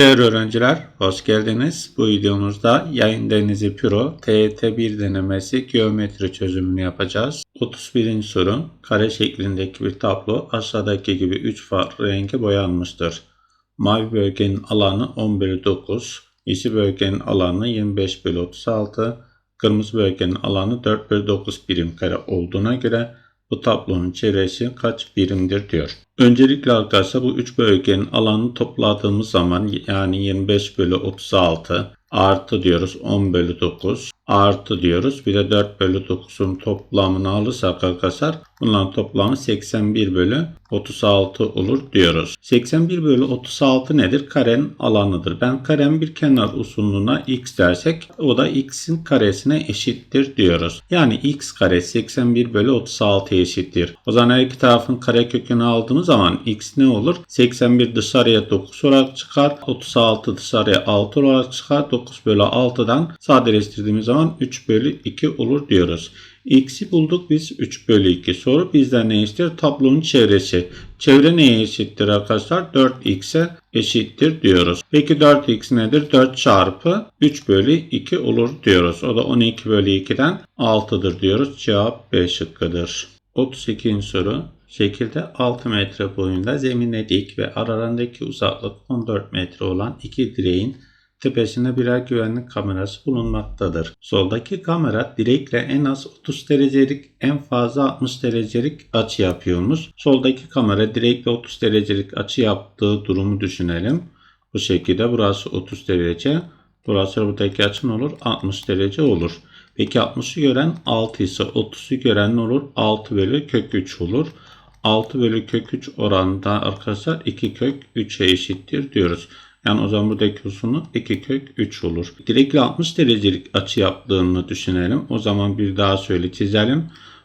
Değerli öğrenciler, hoş geldiniz. Bu videomuzda yayın denizi Piro TYT1 denemesi geometri çözümünü yapacağız. 31. soru, kare şeklindeki bir tablo aşağıdaki gibi 3 farklı renge boyanmıştır. Mavi bölgenin alanı 10 bölü 9, yeşil bölgenin alanı 25 bölü 36, kırmızı bölgenin alanı 4 bölü 9 birim kare olduğuna göre bu tablonun çevresi kaç birimdir diyor. Öncelikle arkadaşlar bu 3 bölgenin alanını topladığımız zaman yani 25 bölü 36 artı diyoruz 10 bölü 9 artı diyoruz. Bir de 4 bölü 9'un toplamını alırsak arkadaşlar bunların toplamı 81 bölü 36 olur diyoruz. 81 bölü 36 nedir? Karenin alanıdır. Ben karenin bir kenar uzunluğuna x dersek o da x'in karesine eşittir diyoruz. Yani x kare 81 bölü 36 eşittir. O zaman her iki tarafın kare kökünü aldığımız zaman x ne olur? 81 dışarıya 9 olarak çıkar. 36 dışarıya 6 olarak çıkar. 9 bölü 6'dan sadeleştirdiğimiz zaman 3 bölü 2 olur diyoruz. X'i bulduk biz 3 bölü 2. Soru bizden ne istiyor? Tablonun çevresi. Çevre neye eşittir arkadaşlar? 4x'e eşittir diyoruz. Peki 4x nedir? 4 çarpı 3 bölü 2 olur diyoruz. O da 12 bölü 2'den 6'dır diyoruz. Cevap B şıkkıdır. 32. soru. Şekilde 6 metre boyunda zemine dik ve aralarındaki uzaklık 14 metre olan iki direğin tepesinde birer güvenlik kamerası bulunmaktadır. Soldaki kamera direkle en az 30 derecelik en fazla 60 derecelik açı yapıyormuş. Soldaki kamera direkle 30 derecelik açı yaptığı durumu düşünelim. Bu şekilde burası 30 derece. Burası buradaki açı ne olur? 60 derece olur. Peki 60'ı gören 6 ise 30'u gören ne olur? 6 bölü kök 3 olur. 6 bölü kök 3 oranında arkadaşlar 2 kök 3'e eşittir diyoruz. Yani o zaman buradaki uzunluk 2 kök 3 olur. Direkle 60 derecelik açı yaptığını düşünelim. O zaman bir daha söyle çizelim.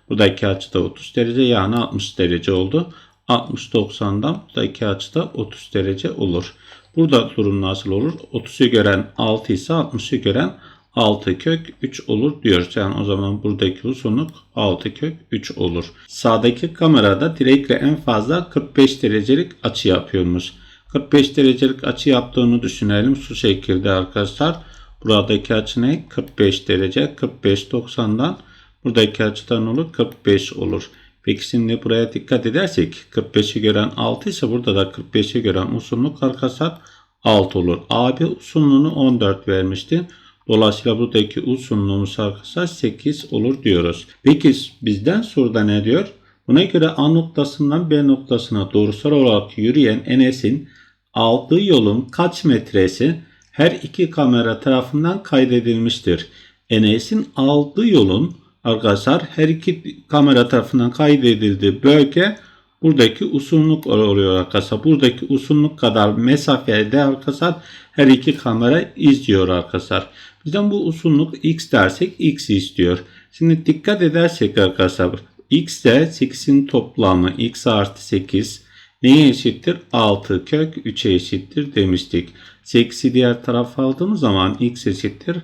Buradaki açı da 30 derece yani 60 derece oldu. 60-90'dan buradaki açı da 30 derece olur. Burada durum nasıl olur? 30'u gören 6 ise 60'ı gören 6 kök 3 olur diyoruz. Yani o zaman buradaki uzunluk 6 kök 3 olur. Sağdaki kamerada direkle en fazla 45 derecelik açı yapıyormuş. 45 derecelik açı yaptığını düşünelim. Şu şekilde arkadaşlar. Buradaki açı ne? 45 derece. 45 90'dan buradaki açıdan olur 45 olur. Peki şimdi buraya dikkat edersek 45'i gören 6 ise burada da 45'i gören uzunluk arkadaşlar 6 olur. AB uzunluğunu 14 vermişti. Dolayısıyla buradaki uzunluğumuz arkadaşlar 8 olur diyoruz. Peki bizden soruda ne diyor? Buna göre A noktasından B noktasına doğrusal olarak yürüyen Enes'in aldığı yolun kaç metresi her iki kamera tarafından kaydedilmiştir. Enes'in aldığı yolun arkadaşlar her iki kamera tarafından kaydedildiği bölge buradaki uzunluk oluyor arkadaşlar. Buradaki uzunluk kadar mesafede arkadaşlar her iki kamera izliyor arkadaşlar. Bizden bu uzunluk x dersek x istiyor. Şimdi dikkat edersek arkadaşlar x de 8'in toplamı x artı 8 neye eşittir? 6 kök 3'e eşittir demiştik. 8'i diğer tarafa aldığımız zaman x eşittir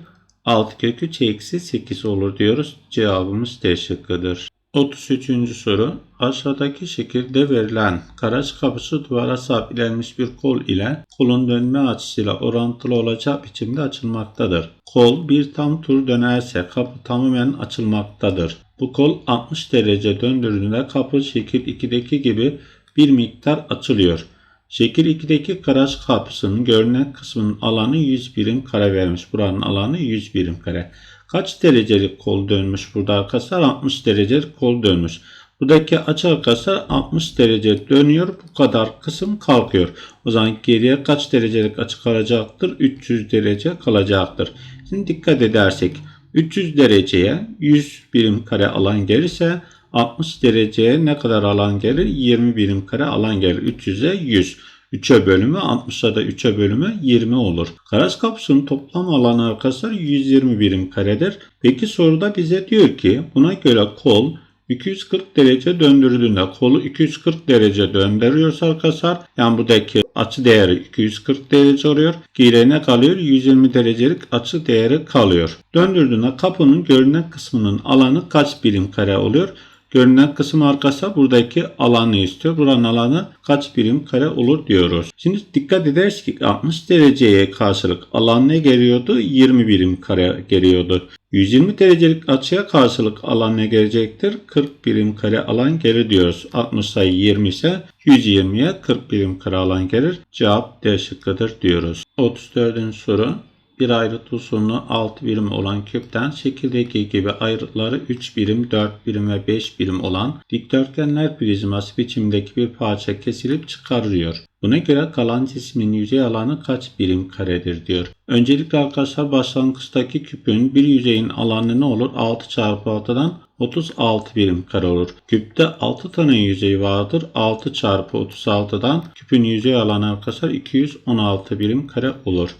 6 kök 3 eksi 8 olur diyoruz. Cevabımız D şıkkıdır. 33. soru. Aşağıdaki şekilde verilen karaç kapısı duvara sabitlenmiş bir kol ile kolun dönme açısıyla orantılı olacak biçimde açılmaktadır. Kol bir tam tur dönerse kapı tamamen açılmaktadır. Bu kol 60 derece döndürdüğünde kapı şekil 2'deki gibi bir miktar açılıyor. Şekil 2'deki karaç kapısının görünen kısmının alanı 100 birim kare vermiş. Buranın alanı 100 birim kare. Kaç derecelik kol dönmüş burada arkadaşlar? 60 derecelik kol dönmüş. Buradaki açı arkadaşlar 60 derece dönüyor. Bu kadar kısım kalkıyor. O zaman geriye kaç derecelik açı kalacaktır? 300 derece kalacaktır. Şimdi dikkat edersek 300 dereceye 100 birim kare alan gelirse 60 dereceye ne kadar alan gelir? 20 birim kare alan gelir. 300'e 100. 3'e bölümü 60'a da 3'e bölümü 20 olur. Karaç kapısının toplam alanı arkadaşlar 120 birim karedir. Peki soruda bize diyor ki buna göre kol 240 derece döndürdüğünde kolu 240 derece döndürüyorsa arkadaşlar yani buradaki açı değeri 240 derece oluyor. Geriye ne kalıyor? 120 derecelik açı değeri kalıyor. Döndürdüğünde kapının görünen kısmının alanı kaç birim kare oluyor? Görünen kısım arkası buradaki alanı istiyor. Buranın alanı kaç birim kare olur diyoruz. Şimdi dikkat ederiz ki 60 dereceye karşılık alan ne geliyordu? 20 birim kare geliyordu. 120 derecelik açıya karşılık alan ne gelecektir? 40 birim kare alan gelir diyoruz. 60 sayı 20 ise 120'ye 40 birim kare alan gelir. Cevap D şıkkıdır diyoruz. 34. soru bir ayrıt uzunluğu 6 birim olan küpten şekildeki gibi ayrıtları 3 birim, 4 birim ve 5 birim olan dikdörtgenler prizması biçimdeki bir parça kesilip çıkarılıyor. Buna göre kalan cismin yüzey alanı kaç birim karedir diyor. Öncelikle arkadaşlar başlangıçtaki küpün bir yüzeyin alanı ne olur? 6 çarpı 6'dan 36 birim kare olur. Küpte 6 tane yüzey vardır. 6 çarpı 36'dan küpün yüzey alanı arkadaşlar 216 birim kare olur.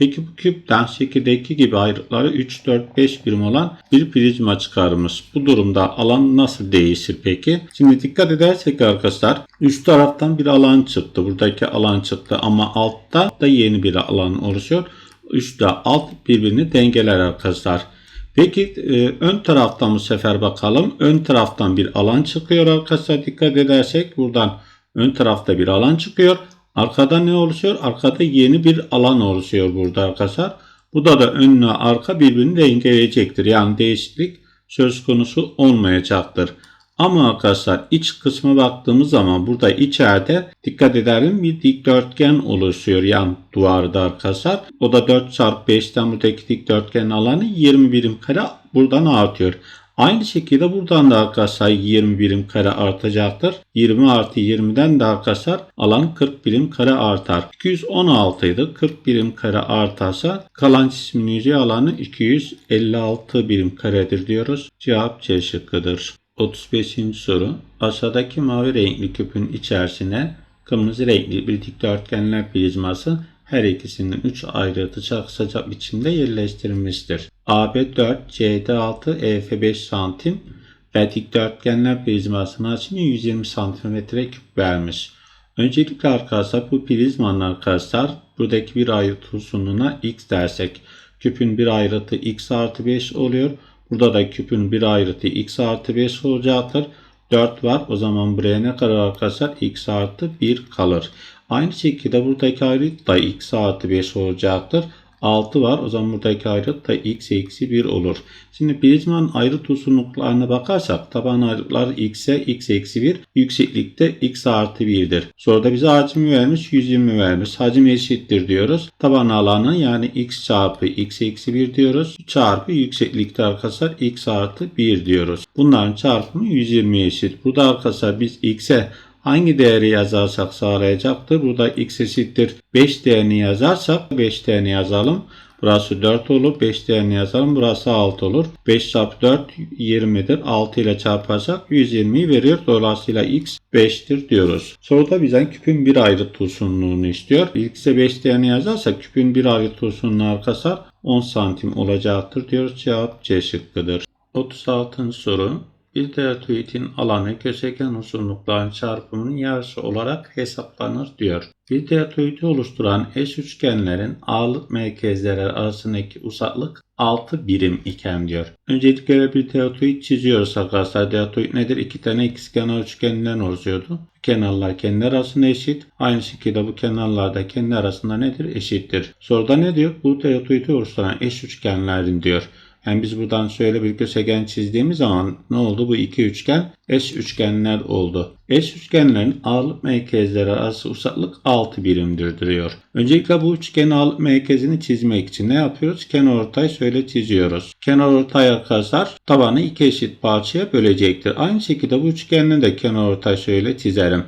Peki bu küpten şekildeki gibi ayrıtları 3, 4, 5 birim olan bir prizma çıkarmış. Bu durumda alan nasıl değişir peki? Şimdi dikkat edersek arkadaşlar üst taraftan bir alan çıktı. Buradaki alan çıktı ama altta da yeni bir alan oluşuyor. Üstte alt birbirini dengeler arkadaşlar. Peki e, ön taraftan bu sefer bakalım. Ön taraftan bir alan çıkıyor arkadaşlar. Dikkat edersek buradan ön tarafta bir alan çıkıyor. Arkada ne oluşuyor? Arkada yeni bir alan oluşuyor burada arkadaşlar. Bu da da önle arka birbirini dengeleyecektir. Yani değişiklik söz konusu olmayacaktır. Ama arkadaşlar iç kısma baktığımız zaman burada içeride dikkat edelim bir dikdörtgen oluşuyor yan duvarda arkadaşlar. O da 4 çarpı 5'ten buradaki dikdörtgenin alanı 20 birim kare buradan artıyor. Aynı şekilde buradan da arkadaşlar 20 birim kare artacaktır. 20 artı 20'den de arkadaşlar alan 40 birim kare artar. 216 idi. 40 birim kare artarsa kalan cismin yüzey alanı 256 birim karedir diyoruz. Cevap C şıkkıdır. 35. soru. Aşağıdaki mavi renkli küpün içerisine kırmızı renkli bir dikdörtgenler prizması her ikisinin 3 ayrıtı çakışacak biçimde yerleştirilmiştir. AB 4, CD 6, EF 5 santim ve dikdörtgenler prizmasının açını 120 santimetre küp vermiş. Öncelikle arkadaşlar bu prizmanın arkadaşlar buradaki bir ayrıtı uzunluğuna x dersek küpün bir ayrıtı x artı 5 oluyor. Burada da küpün bir ayrıtı x artı 5 olacaktır. 4 var. O zaman buraya ne kadar arkadaşlar? x artı 1 kalır. Aynı şekilde buradaki ayrıt da x artı 5 olacaktır. 6 var. O zaman buradaki ayrıt da x eksi 1 olur. Şimdi prizmanın ayrıt uzunluklarına bakarsak taban ayrıtlar x'e x eksi 1 yükseklikte x artı 1'dir. Soruda bize hacmi vermiş 120 vermiş. Hacim eşittir diyoruz. Taban alanı yani x çarpı x eksi 1 diyoruz. Çarpı yükseklikte arkadaşlar x artı 1 diyoruz. Bunların çarpımı 120 eşit. Burada arkadaşlar biz x'e hangi değeri yazarsak sağlayacaktır. Burada x eşittir 5 değerini yazarsak 5 değerini yazalım. Burası 4 olur. 5 değerini yazalım. Burası 6 olur. 5 çarpı 4 20'dir. 6 ile çarparsak 120'yi veriyor. Dolayısıyla x 5'tir diyoruz. Soruda bizden küpün bir ayrıt uzunluğunu istiyor. X'e 5 değerini yazarsak küpün bir ayrıt uzunluğu arkadaşlar 10 santim olacaktır diyoruz. Cevap C şıkkıdır. 36. soru bir deltoidin alanı köşegen uzunlukların çarpımının yarısı olarak hesaplanır diyor. Bir deltoidi oluşturan eş üçgenlerin ağırlık merkezleri arasındaki uzaklık 6 birim iken diyor. Öncelikle bir deltoid çiziyoruz arkadaşlar. Deltoid nedir? İki tane ikizkenar üçgeninden oluşuyordu. Kenarlar kendi arasında eşit. Aynı şekilde bu kenarlar da kendi arasında nedir? Eşittir. Soruda ne diyor? Bu deltoidi oluşturan eş üçgenlerin diyor. Yani biz buradan şöyle bir köşegen çizdiğimiz zaman ne oldu? Bu iki üçgen eş üçgenler oldu. Eş üçgenlerin ağırlık merkezleri arası uzaklık 6 birimdir diyor. Öncelikle bu üçgenin ağırlık merkezini çizmek için ne yapıyoruz? Kenar ortay şöyle çiziyoruz. Kenar ortay arkadaşlar tabanı iki eşit parçaya bölecektir. Aynı şekilde bu üçgenin de kenar ortay şöyle çizerim.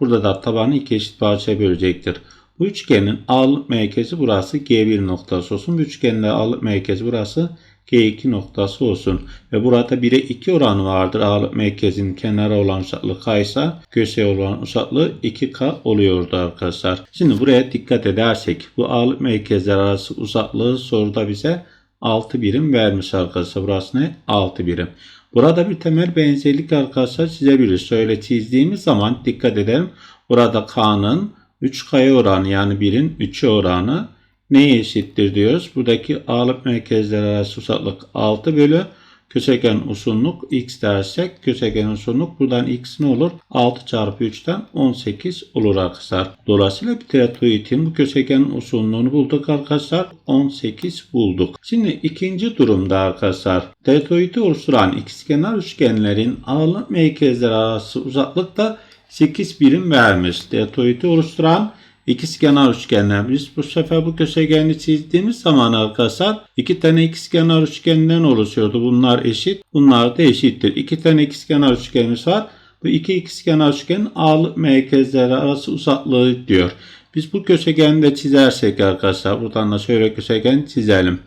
Burada da tabanı iki eşit parçaya bölecektir. Bu üçgenin ağırlık merkezi burası G1 noktası olsun. Bu üçgenin de ağırlık merkezi burası G2 noktası olsun. Ve burada 1'e 2 oranı vardır. Ağırlık merkezinin kenara olan uzaklığı K ise köşeye olan uzaklığı 2K oluyordu arkadaşlar. Şimdi buraya dikkat edersek bu ağırlık merkezleri arası uzaklığı soruda bize 6 birim vermiş arkadaşlar. Burası ne? 6 birim. Burada bir temel benzerlik arkadaşlar çizebiliriz. Şöyle çizdiğimiz zaman dikkat edelim. Burada K'nın 3K'ya oranı yani 1'in 3'e oranı neye eşittir diyoruz. Buradaki ağırlık merkezleri arası uzaklık 6 bölü köşegen uzunluk x dersek köşegen uzunluk buradan x ne olur? 6 çarpı 3'ten 18 olur arkadaşlar. Dolayısıyla bir teratoidin bu köşegen uzunluğunu bulduk arkadaşlar. 18 bulduk. Şimdi ikinci durumda arkadaşlar teratoidi oluşturan ikizkenar üçgenlerin ağırlık merkezleri arası uzaklık da 8 birim vermiş. Teratoidi oluşturan ikizkenar üçgenler. Biz bu sefer bu köşegeni çizdiğimiz zaman arkadaşlar iki tane ikizkenar üçgenden oluşuyordu. Bunlar eşit. Bunlar da eşittir. İki tane ikizkenar üçgenimiz var. Bu iki ikizkenar üçgenin ağırlık merkezleri arası uzaklığı diyor. Biz bu köşegeni de çizersek arkadaşlar buradan da şöyle köşegen çizelim.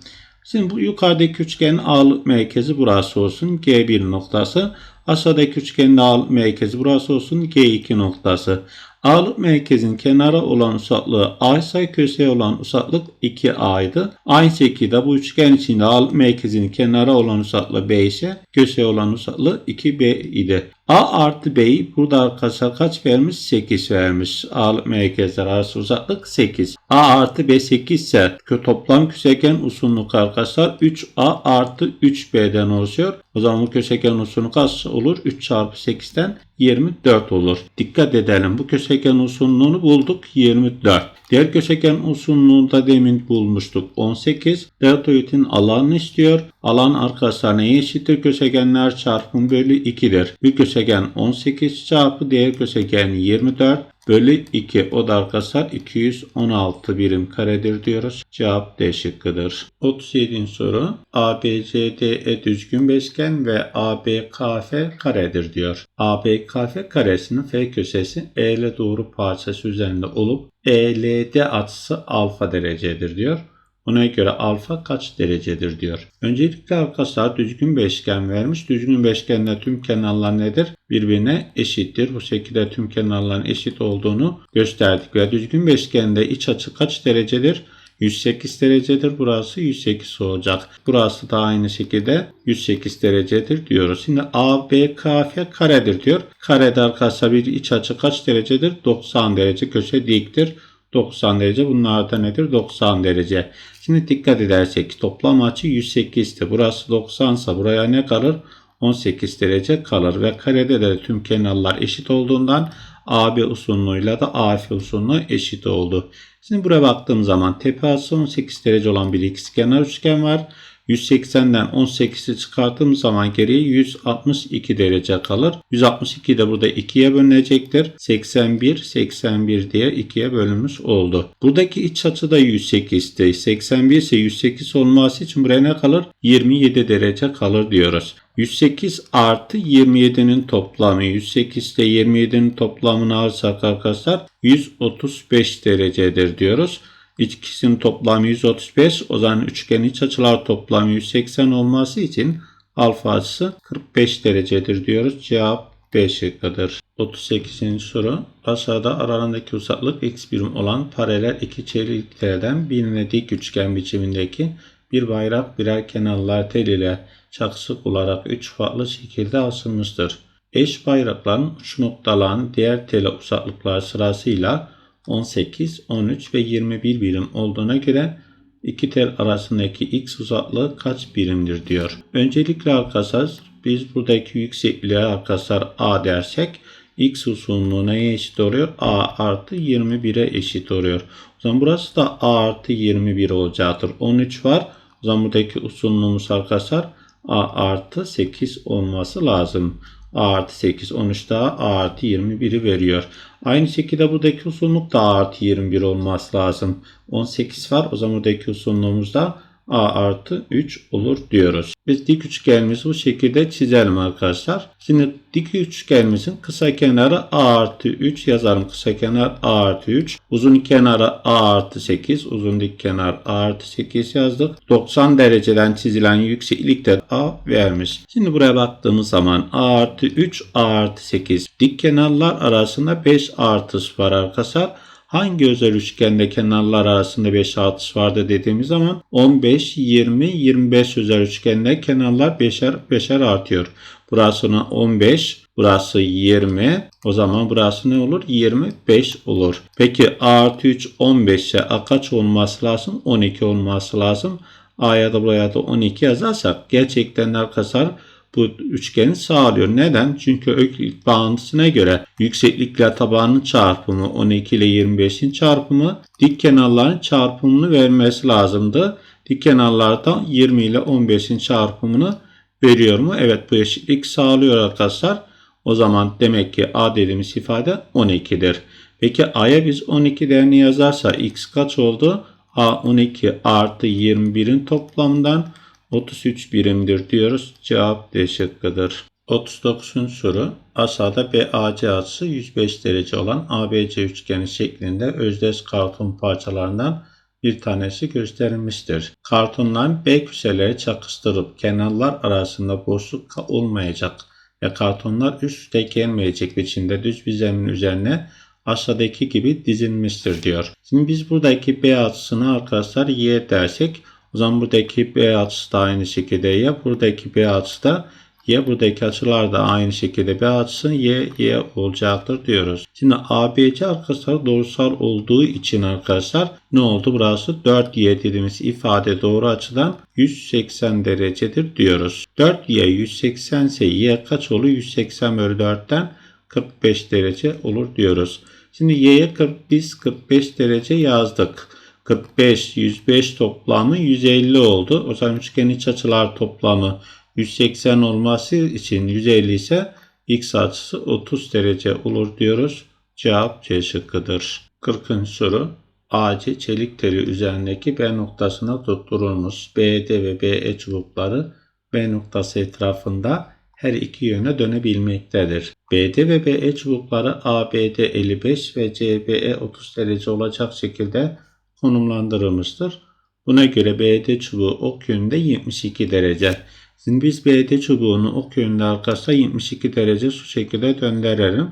Şimdi bu yukarıdaki üçgenin ağırlık merkezi burası olsun. G1 noktası. Aşağıdaki üçgenin ağırlık merkezi burası olsun. G2 noktası. Ağırlık merkezin kenara olan uzaklığı A ise köşeye olan uzaklık 2A'ydı. Aynı şekilde bu üçgen içinde ağırlık merkezinin kenara olan uzaklığı B ise köşeye olan uzaklığı 2B idi. A artı B'yi burada arkadaşlar kaç vermiş? 8 vermiş. Ağırlık merkezler arası uzaklık 8. A artı B 8 ise toplam köşegen uzunluk arkadaşlar 3A artı 3B'den oluşuyor. O zaman bu köşegen uzunluğu kaç olur? 3 çarpı 8'den 24 olur. Dikkat edelim. Bu köşegen uzunluğunu bulduk 24. Diğer köşegen uzunluğunu da demin bulmuştuk 18. Deltoidin alanını istiyor. Alan arkadaşlar neye eşittir? Köşegenler çarpımı bölü 2'dir. Bir köşegen 18 çarpı diğer köşegen 24 bölü 2. O da arkadaşlar 216 birim karedir diyoruz. Cevap D şıkkıdır. 37. soru. ABCDE düzgün beşgen ve ABKF karedir diyor. ABKF karesinin F köşesi E ile doğru parçası üzerinde olup ELD açısı alfa derecedir diyor. Buna göre alfa kaç derecedir diyor. Öncelikle arkadaşlar düzgün beşgen vermiş. Düzgün beşgende tüm kenarlar nedir? Birbirine eşittir. Bu şekilde tüm kenarların eşit olduğunu gösterdik. Ve düzgün beşgende iç açı kaç derecedir? 108 derecedir. Burası 108 olacak. Burası da aynı şekilde 108 derecedir diyoruz. Şimdi ABKF karedir diyor. Karede arkadaşlar bir iç açı kaç derecedir? 90 derece. Köşe diktir. 90 derece. Bunlar da nedir? 90 derece. Şimdi dikkat edersek toplam açı 108 ise burası 90 ise buraya ne kalır? 18 derece kalır ve karede de tüm kenarlar eşit olduğundan AB uzunluğuyla da AF uzunluğu eşit oldu. Şimdi buraya baktığım zaman tepe açısı 18 derece olan bir ikizkenar üçgen var. 180'den 18'i çıkarttığım zaman geriye 162 derece kalır. 162 de burada 2'ye bölünecektir. 81, 81 diye 2'ye bölünmüş oldu. Buradaki iç açı da 108'ti. 81 ise 108 olması için buraya ne kalır? 27 derece kalır diyoruz. 108 artı 27'nin toplamı 108 ile 27'nin toplamını alırsak arkadaşlar 135 derecedir diyoruz. İkisinin toplamı 135. O zaman üçgen iç açılar toplamı 180 olması için alfa açısı 45 derecedir diyoruz. Cevap B şıkkıdır. 38. soru. Aşağıda aralarındaki uzaklık x birim olan paralel iki çeliklerden birine dik üçgen biçimindeki bir bayrak birer kenarlar tel ile çakışık olarak üç farklı şekilde asılmıştır. Eş bayrakların uç noktaların diğer tele uzaklıklar sırasıyla 18, 13 ve 21 birim olduğuna göre iki tel arasındaki x uzaklığı kaç birimdir diyor. Öncelikle arkadaşlar biz buradaki yüksekliğe arkadaşlar a dersek x uzunluğu neye eşit oluyor? a artı 21'e eşit oluyor. O zaman burası da a artı 21 olacaktır. 13 var. O zaman buradaki uzunluğumuz arkadaşlar a artı 8 olması lazım. A artı 8 13 daha A artı 21'i veriyor. Aynı şekilde buradaki uzunluk da A artı 21 olması lazım. 18 var. O zaman buradaki uzunluğumuz da A artı 3 olur diyoruz. Biz dik üçgenimizi bu şekilde çizelim arkadaşlar. Şimdi dik üçgenimizin kısa kenarı A artı 3 yazarım. Kısa kenar A artı 3. Uzun kenarı A artı 8. Uzun dik kenar A artı 8 yazdık. 90 dereceden çizilen yükseklik de A vermiş. Şimdi buraya baktığımız zaman A artı 3 A artı 8. Dik kenarlar arasında 5 artış var arkadaşlar. Hangi özel üçgende kenarlar arasında 5 artış vardı dediğimiz zaman 15, 20, 25 özel üçgende kenarlar 5'er 5'er artıyor. Burasına 15, burası 20. O zaman burası ne olur? 25 olur. Peki A artı 3 15'e A kaç olması lazım? 12 olması lazım. A'ya da buraya da 12 yazarsak gerçekten arkadaşlar bu üçgeni sağlıyor. Neden? Çünkü Öklit bağıntısına göre yükseklikle tabanın çarpımı 12 ile 25'in çarpımı dik kenarların çarpımını vermesi lazımdı. Dik kenarlardan 20 ile 15'in çarpımını veriyor mu? Evet bu eşitlik sağlıyor arkadaşlar. O zaman demek ki A dediğimiz ifade 12'dir. Peki A'ya biz 12 değerini yazarsa X kaç oldu? A 12 artı 21'in toplamından 33 birimdir diyoruz. Cevap D şıkkıdır. 39. soru. Aşağıda BAC açısı 105 derece olan ABC üçgeni şeklinde özdeş karton parçalarından bir tanesi gösterilmiştir. Kartonların B köşeleri çakıştırıp kenarlar arasında boşluk olmayacak ve kartonlar üst üste gelmeyecek biçimde düz bir zemin üzerine aşağıdaki gibi dizilmiştir diyor. Şimdi biz buradaki B açısını arkadaşlar Y dersek o zaman buradaki B açısı da aynı şekilde Y. Buradaki B açısı da Y. Buradaki açılar da aynı şekilde B açısı Y, Y olacaktır diyoruz. Şimdi ABC arkadaşlar doğrusal olduğu için arkadaşlar ne oldu? Burası 4Y dediğimiz ifade doğru açıdan 180 derecedir diyoruz. 4Y 180 ise Y kaç olur? 180 bölü 4'ten 45 derece olur diyoruz. Şimdi Y'ye 40, biz 45 derece yazdık. 45, 105 toplamı 150 oldu. O zaman üçgen iç açılar toplamı 180 olması için 150 ise x açısı 30 derece olur diyoruz. Cevap C şıkkıdır. 40. soru. AC çelik teli üzerindeki B noktasına tutturulmuş BD ve BE çubukları B noktası etrafında her iki yöne dönebilmektedir. BD ve BE çubukları ABD 55 ve CBE 30 derece olacak şekilde konumlandırılmıştır. Buna göre BD çubuğu ok yönünde 72 derece. Şimdi biz BD çubuğunu ok yönünde arkadaşlar 72 derece şu şekilde döndürelim.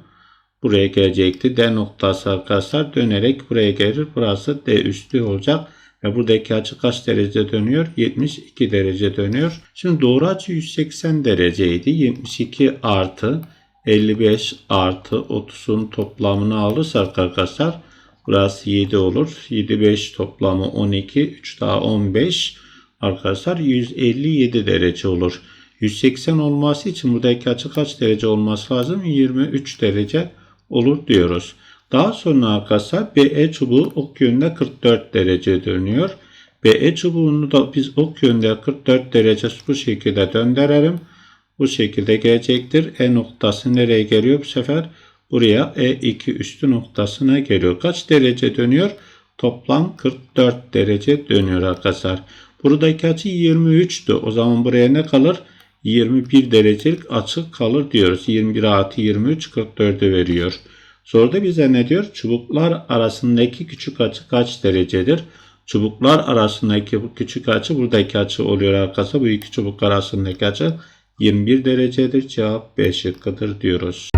Buraya gelecekti. D noktası arkadaşlar dönerek buraya gelir. Burası D üstü olacak. Ve buradaki açı kaç derece dönüyor? 72 derece dönüyor. Şimdi doğru açı 180 dereceydi. 72 artı 55 artı 30'un toplamını alırsak arkadaşlar burası 7 olur. 7 5 toplamı 12 3 daha 15 arkadaşlar 157 derece olur. 180 olması için buradaki açı kaç derece olması lazım? 23 derece olur diyoruz. Daha sonra arkadaşlar BE çubuğu ok yönünde 44 derece dönüyor. BE çubuğunu da biz ok yönünde 44 derece bu şekilde döndürelim. Bu şekilde gelecektir. E noktası nereye geliyor bu sefer? Buraya E2 üstü noktasına geliyor. Kaç derece dönüyor? Toplam 44 derece dönüyor arkadaşlar. Buradaki açı 23'tü. O zaman buraya ne kalır? 21 derecelik açı kalır diyoruz. 21 artı 23 44'ü veriyor. Soruda bize ne diyor? Çubuklar arasındaki küçük açı kaç derecedir? Çubuklar arasındaki bu küçük açı buradaki açı oluyor arkadaşlar. Bu iki çubuk arasındaki açı 21 derecedir. Cevap B şıkkıdır diyoruz.